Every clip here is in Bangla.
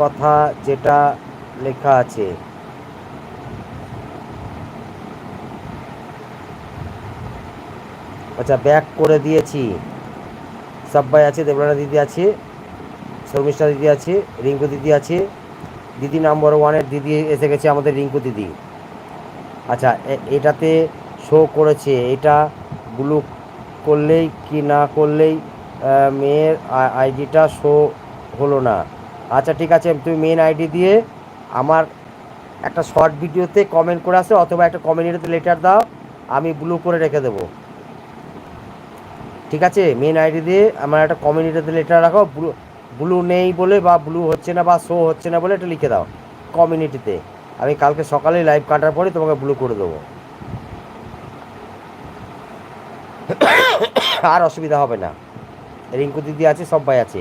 কথা যেটা লেখা আছে। আচ্ছা ব্যাক করে দিয়েছি। সব্বাই আছে, দেবরানা দিদি আছে, শর্মিষ্ঠা দিদি আছে, রিঙ্কু দিদি আছে, দিদি নাম্বার ওয়ানের দিদি এসে গেছে আমাদের রিঙ্কু দিদি। আচ্ছা এটাতে শো করেছে, এটা ব্লু করলেই কি না করলেই মেয়ের আইডিটা শো হলো না। আচ্ছা ঠিক আছে, তুমি মেন আইডি দিয়ে আমার একটা শর্ট ভিডিওতে কমেন্ট করে আসো, অথবা একটা কমিউনিটিতে লেটার দাও, আমি ব্লু করে রেখে দেবো। ঠিক আছে? মেন আইডি দিয়ে আমার একটা কমিউনিটিতে লেটার রাখো ব্লু ব্লু নেই বলে বা ব্লু হচ্ছে না বা শো হচ্ছে না বলে এটা লিখে দাও কমিউনিটিতে আমি কালকে সকালে লাইভ কাটার পরে তোমাকে ব্লু করে দেবো। আর অসুবিধা হবে না। রিঙ্কু দিদি আছে, সবাই আছে।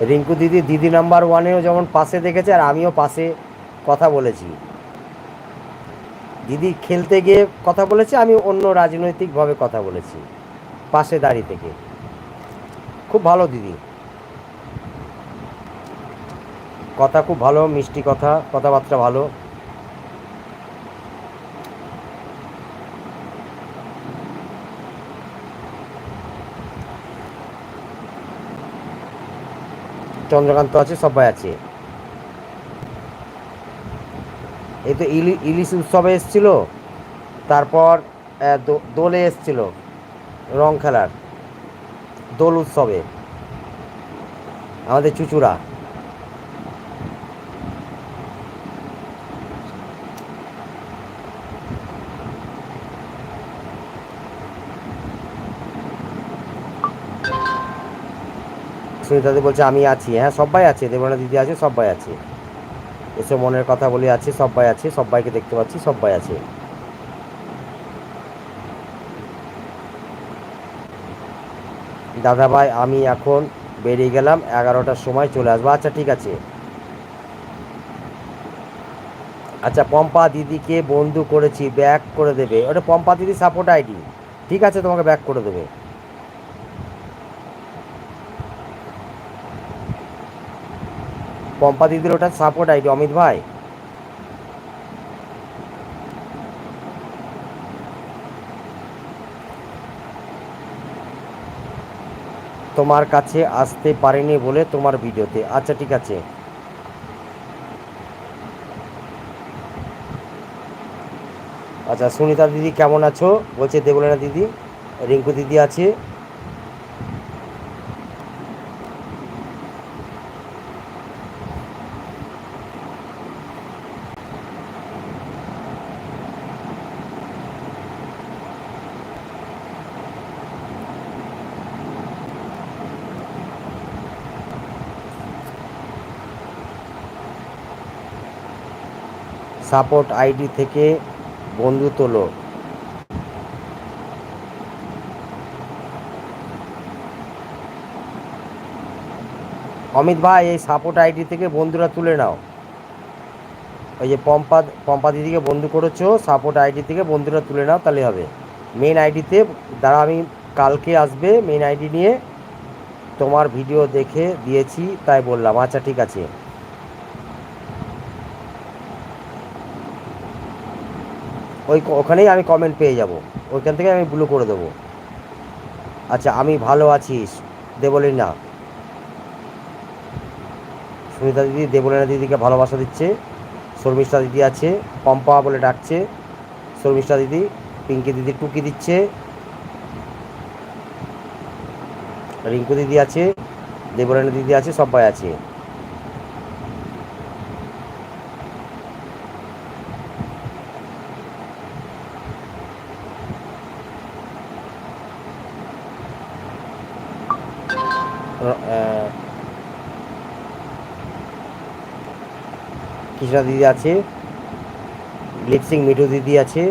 রিঙ্কু দিদি দিদি নাম্বার ওয়ানেও যেমন পাশে দেখেছে আর আমিও পাশে কথা বলেছি। দিদি খেলতে গিয়ে কথা বলেছে, আমি অন্য রাজনৈতিকভাবে কথা বলেছি, পাশে দাঁড়িয়ে থেকে। খুব ভালো দিদি। কথা খুব ভালো, মিষ্টি কথা, কথাবার্তা ভালো। চন্দ্রকান্ত আছে, সবাই আছে। এই তো ইলি, ইলিশ উৎসবে এসছিল, তারপর দোলে এসছিল, রং খেলার, দোল উৎসবে। আমাদের চুচুড়া। সুনিতাদি বলছে, আমি আছি। হ্যাঁ সবাই আছে। দেবনা দিদি আছে সবাই আছে। এসে মনের কথা বলে, আছে সবাই আছে সবাইকে দেখতে পাচ্ছি সবাই আছে। দাদা ভাই আমি এখন বেরিয়ে গেলাম, এগারোটার সময় চলে আসব। আচ্ছা ঠিক আছে। আচ্ছা পম্পা দিদিকে বন্ধু করেছি, ব্যাক করে দেবে। ওটা পম্পা দিদি সাপোর্ট আইডি ঠিক আছে, তোমাকে ব্যাক করে দেবে। পম্পা দিদির ওটা সাপোর্ট আইডি অমিত ভাই। তোমার কাছে আসতে পারেনি বলে তোমার ভিডিওতে। আচ্ছা ঠিক আছে। আচ্ছা সুনিতা দিদি কেমন আছো? বলছে দেবলেনা দিদি। রিঙ্কু দিদি আছে। সাপোর্ট আইডি থেকে বন্ধু তোলো অমিত ভাই, এই সাপোর্ট আইডি থেকে বন্ধুরা তুলে নাও। ওই যে পম্পা পম্পা দিদিকে বন্ধু করেছ, সাপোর্ট আইডি থেকে বন্ধুরা তুলে নাও, তাহলে হবে। মেন আইডিতে দ্বারা আমি কালকে আসবে মেন আইডি নিয়ে। তোমার ভিডিও দেখে দিয়েছি, তাই বললাম। আচ্ছা ঠিক আছে। ওই ওখানেই আমি কমেন্ট পেয়ে যাব। ওইখান থেকে আমি ব্লু করে দেবো। আচ্ছা আমি ভালো আছিস দেবলি না সুনিতা দিদি, দেবলীনা দিদিকে ভালোবাসা দিচ্ছে। শর্মিষ্ঠা দিদি আছে, পম্পা বলে ডাকছে। শর্মিষ্ঠা দিদি, পিঙ্কি দিদি টুকি দিচ্ছে। রিঙ্কু দিদি আছে, দেবলীনা দিদি আছে, সবাই আছে। কৃষ্ণা দিদি আছে লিপসিং মিঠু দিদি আছে